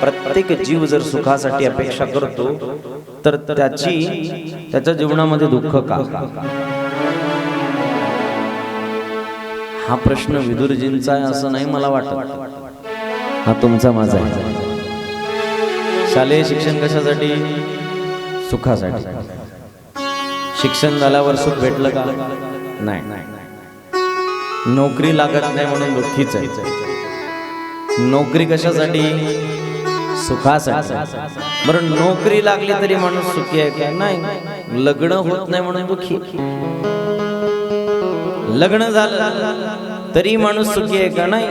प्रत्येक जीव जर सुखासाठी अपेक्षा करतो तर त्याची त्याच्या जीवनामध्ये दुःख का? हा प्रश्न विदुरजींचा आहे असं नाही मला वाटत. हा तुमचा माझा आहे. शालेय शिक्षण कशासाठी? सुखासाठी. शिक्षण झाल्यावर सुख भेटलं का? नाही. नोकरी लागत नाही म्हणून दुःखीच आहे. नोकरी कशासाठी? सुखासाठी. बरं नोकरी लागली तरी माणूस सुखी आहे का? नाही. लग्न होत नाही म्हणून दुखी. लग्न झालं तरी माणूस सुखी आहे का? नाही.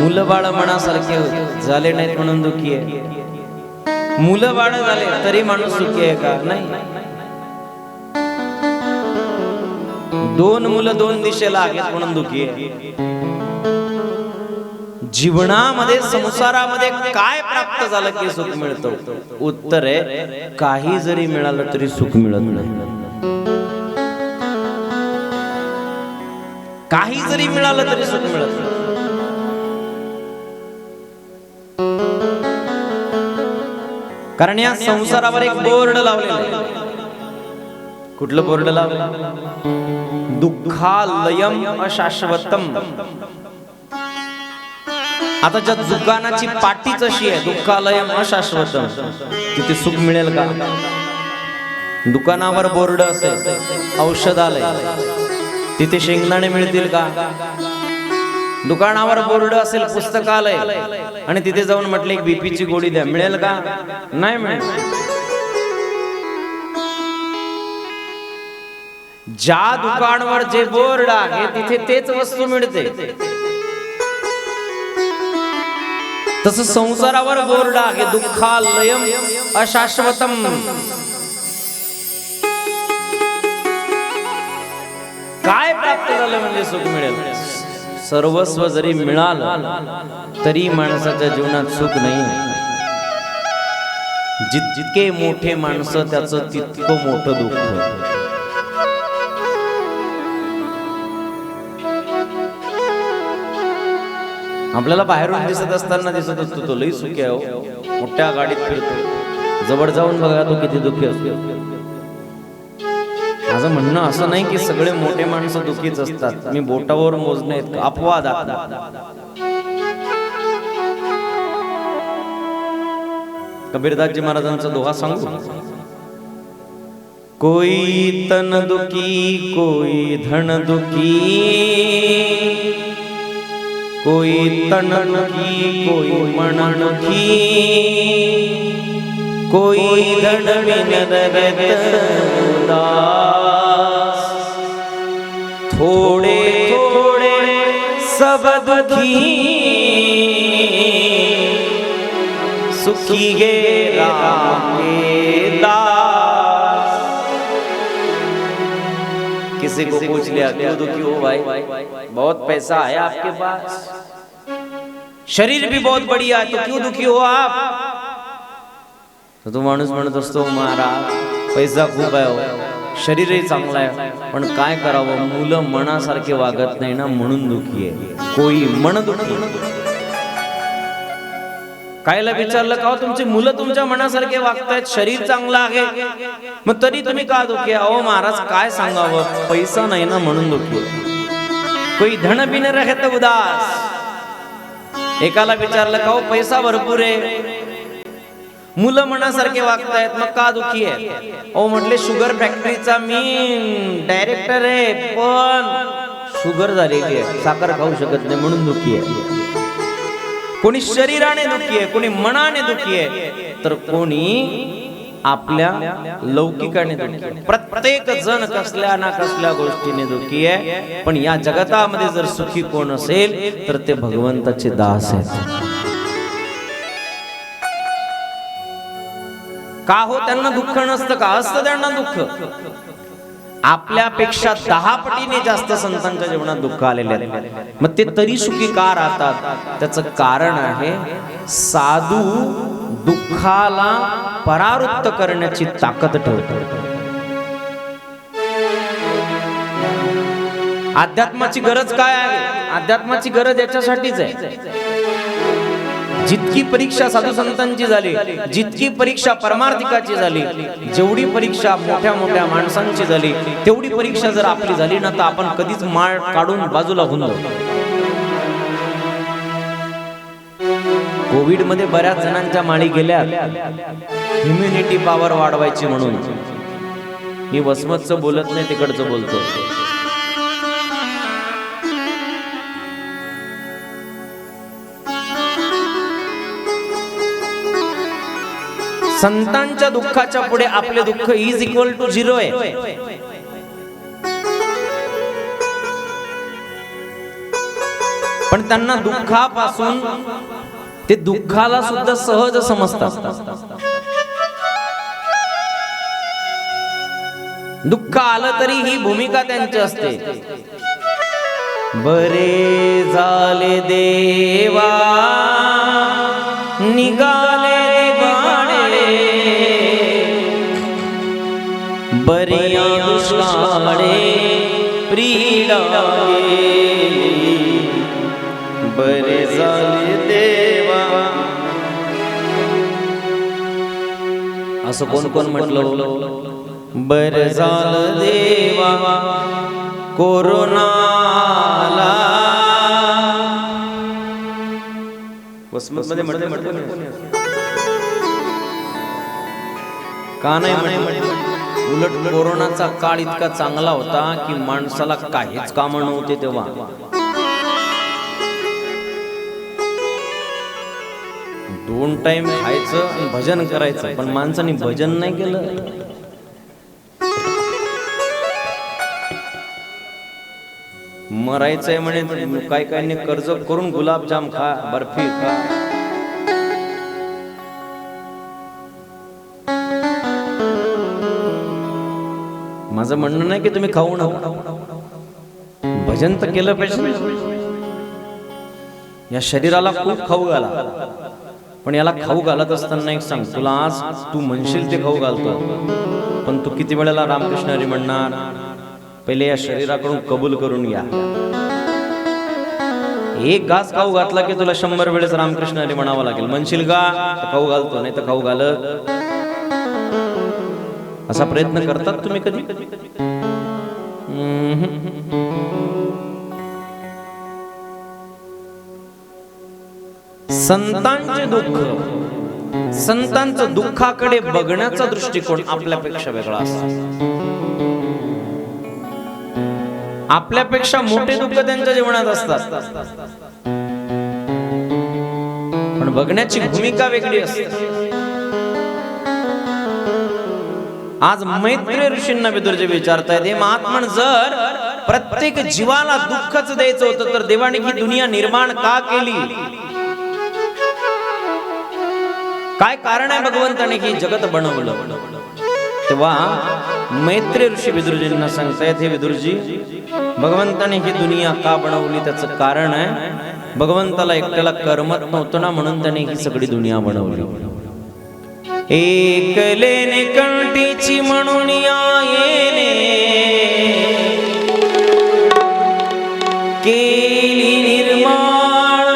मुलं बाळ मनासारखे झाले नाहीत म्हणून दुःखी आहे. मुलं बाळ झाले तरी माणूस सुखी आहे का? नाही. दोन मुलं दोन दिशेला आहेत म्हणून दुःखी आहे. जीवनामध्ये संसारामध्ये काय प्राप्त झालं की सुख मिळतं? उत्तर आहे काही जरी मिळालं तरी सुख मिळत नाही. काही जरी मिळालं तरी सुख मिळत नाही. कारण या संसारावर एक बोर्ड लावलेलं आहे. कुठलं बोर्ड लावलं? दुःखालयम अशाश्वतम. आता ज्या दुकानाची पाटीच अशी आहे दुःखालयम अशाश्वत तिथे सुख मिळेल का? दुकानावर बोर्ड असेल औषधालय तिथे शेंगदाणे मिळतील का? दुकानावर बोर्ड असेल पुस्तकालय आणि तिथे जाऊन म्हटले एक बीपीची गोळी द्या मिळेल का? नाही मिळेल. ज्या दुकानवर जे बोर्ड आहे तिथे तेच वस्तू मिळते. तस संसारावर बोरडा हे दुःखालयम अशाश्वतम. काय प्राप्त झालं म्हणजे सुख मिळेल? सर्वस्व जरी मिळालं तरी माणसाच्या जीवनात सुख नाही जितके मोठे माणसं त्याचं तितकं मोठं दुःख. आपल्याला बाहेरून दिसत असताना दिसत असतो तो लई सुखी आहे हो. मोठ्या गाडीत फिरतो जवळ जाऊन बघा तो किती दुःखी असतो. माझं म्हणणं असं नाही की सगळे मोठे माणसं दुखीच असतात. मी बोटावर मोजणे आहेत. अपवाद कबीरदासजी महाराजांचा दोहा सांगू? कोई तन दुखी कोई धन दुखी. कोई तन की कोई मन की। कोई धन दास। थोड़े थोड़े सब दुखी। सुखी गे राम के दास। किसी को पूछ लिया क्यों दुखी हो भाई? बहुत पैसा है आपके पास। शरीर भी बहुत बढ़िया है तो क्यों दुखी हो आप? तर तो माणूस म्हणत असतो मारा पैसा खूप आहे हो. शरीरही चांगला आहे पण काय करावं? मुलं मनासारखे वागत नाही ना म्हणून दुखी आहे. कोई मन दुखी कायला विचारलं का हो, तुमची मुलं तुमच्या मनासारखे वागतायत? शरीर चांगलं आहे. मग तरी तुम्ही का दुखी? आहे? अहो महाराज काय सांगावं? पैसा नाही ना म्हणून दुखी. कोई धन बिन रहत उदास. एकाला विचारलं का हो पैसा भरपूर आहे? मुलं मनासारखे वागतायत मग का दुखी आहे? अहो म्हटले शुगर फॅक्टरीचा मी डायरेक्टर आहे पण शुगर झालेली आहे साखर खाऊ शकत नाही म्हणून दुखी आहे. कोणी शरीराने दुखी आहे कोणी मनाने दुखी आहे तर कोणी आपल्या लौकिकाने दुखी आहे प्रत्येक जण कसल्या ना कसल्या गोष्टीने दुखी आहे पण या जगतामध्ये जर सुखी कोण असेल तर ते भगवंताचे दास आहेत. का हो त्यांना दुःख नसतं का? असतं त्यांना दुःख. आपल्यापेक्षा दहा पटीने जास्त संतांच्या जीवनात दुःख आलेले आहेत. मग ते तरी सुखी का राहतात? त्याचं कारण आहे साधू दुःखाला परावृत्त करण्याची ताकद ठेवतो अध्यात्माची गरज काय आहे? अध्यात्माची गरज याच्यासाठीच आहे. जितकी परीक्षा साधू संतांची झाली जितकी परीक्षा परमार्थिकाची झाली जेवढी परीक्षा मोठ्या मोठ्या माणसांची झाली तेवढी परीक्षा जर आपली झाली ना तर आपण कधीच माळ काढून बाजूला होऊन जाऊ. कोविडमध्ये बऱ्याच जणांच्या माळी गेल्या. इम्युनिटी पॉवर वाढवायची म्हणून. मी वसमतचं बोलत नाही तिकडचं बोलतो. संतांच्या दुःखाच्या पुढे आपले दुःख इज इक्वल टू झिरो आहे. पण त्यांना दुःखापासून ते दुःखाला सुद्धा सहज समजतात. दुःख आलं तरी ही भूमिका त्यांची असते. बरे झाले देवा निगा बरिया दुष्काळे प्रिया बरे झाले देवा। असं कोण कोण म्हटलं? बर झालं देवा। कोरोनाला। वसमत मध्ये म्हटलं का नाही म्हणे उलट कोरोनाचा काळ इतका चांगला होता की माणसाला काहीच काम नव्हते तेव्हा. दोन टाइम खायचं आणि भजन करायचं पण माणसाने भजन नाही केलं. मरायचंय म्हणे काय काय कर्ज करून गुलाबजाम खा बर्फी खा. माझं म्हणणं नाही की तुम्ही खाऊ नका. भजन तर केलं पाहिजे. या शरीराला खूप खाऊ घाला. पण याला खाऊ घालत असताना एक सांग तुला आज तू म्हणशील ते खाऊ घालतो. पण तू किती वेळेला रामकृष्ण हरी म्हणणार? पहिले या शरीराकडून कबूल करून घ्या. एक घास खाऊ घातला की तुला शंभर वेळेस रामकृष्ण हरी म्हणावं लागेल. म्हणशील का? खाऊ घालतो नाही तर खाऊ घालत. असा प्रयत्न करतात तुम्ही कधी? संतांचे दुःख. संतांचं दुःखाकडे बघण्याचा दृष्टिकोन आपल्यापेक्षा वेगळा असतो. आपल्यापेक्षा मोठे दुःख त्यांच्या जीवनात असतात. पण बघण्याची भूमिका वेगळी असते. आज मैत्री ऋषींना विदुर्जे विचारतायत हे महात्मन जर प्रत्येक जीवाला दुःखच द्यायचं होतं तर देवाने ही दुनिया निर्माण का केली? काय कारण आहे भगवंताने ही जगत बनवलं? तेव्हा मैत्री ऋषी विदुरजींना सांगतायत हे विदुरजी भगवंताने ही दुनिया का बनवली? त्याचं कारण आहे भगवंताला एकट्याला करमत नव्हतं ना म्हणून त्याने ही सगळी दुनिया बनवली. एकलेने कंठीची म्हणून येणे केली निर्माण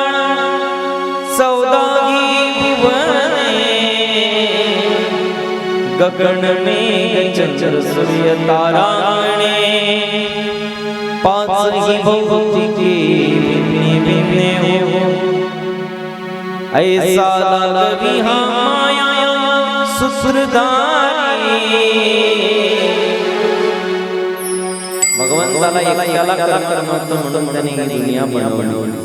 सौदागी भुवने गगन मेघ चंद्र सूर्य ताराणे भौतिके भिन्ने भिन्ने हो ऐसा लाल विहार भगवंताला एकट्याला म्हणून त्याने दुनिया बनवली.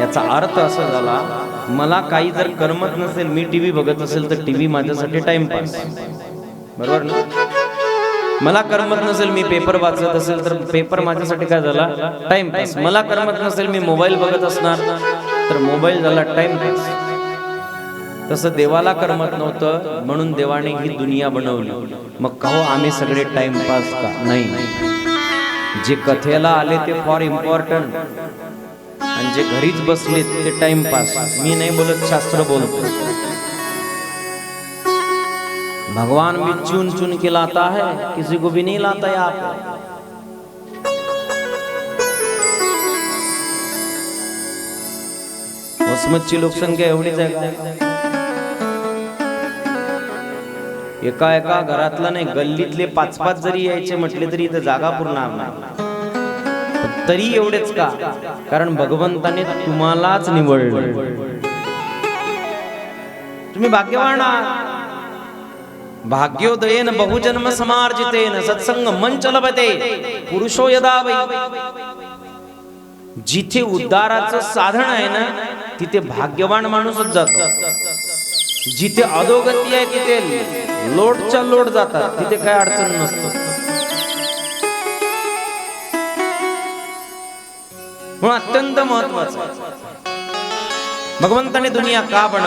याचा अर्थ असा झाला मला काही जर करमत नसेल मी टीव्ही बघत असेल तर टीव्ही माझ्यासाठी टाइमपास बरोबर ना? मला करमत नसेल मी पेपर वाचत असेल तर पेपर माझ्यासाठी काय झाला? टाइमपास मला करमत नसेल मी मोबाईल बघत असणार तर मोबाईल झाला टाइमपास तसं देवाला करमत नव्हतं म्हणून देवाने ही दुनिया बनवली. मग कहो आम्ही सगळे टाइमपास का? नाही. जे कथेला आले ते फॉर इम्पॉर्टंट आणि जे घरीच बसले ते टाइमपास मी नाही बोलत शास्त्र बोलतो. भगवान भी चुन चुन के लाता है किसी को भी नहीं लाता है आप। वसमतची लोकसंख्या एवढीच आहे एका एका घरातला नाही गल्लीतले पाच पाच जरी यायचे म्हटले तरी इथं जागा पुरणार नाही. तरी एवढेच का? कारण भगवंताने तुम्हालाच निवडलं. तुम्ही भाग्यवान भाग्योदयेन बहुजन्म समार्जितेन सत्संग मंच लभते. पुरुषो यदा जिथे उद्धाराचं साधन आहे ना तिथे भाग्यवान माणूसच जातो. जिथे अधोगती आहे तिथे लोटच्या लोट जातात. तिथे काय अडचण नसतो. म्हणून अत्यंत महत्वाचं भगवंताने दुनिया का बनव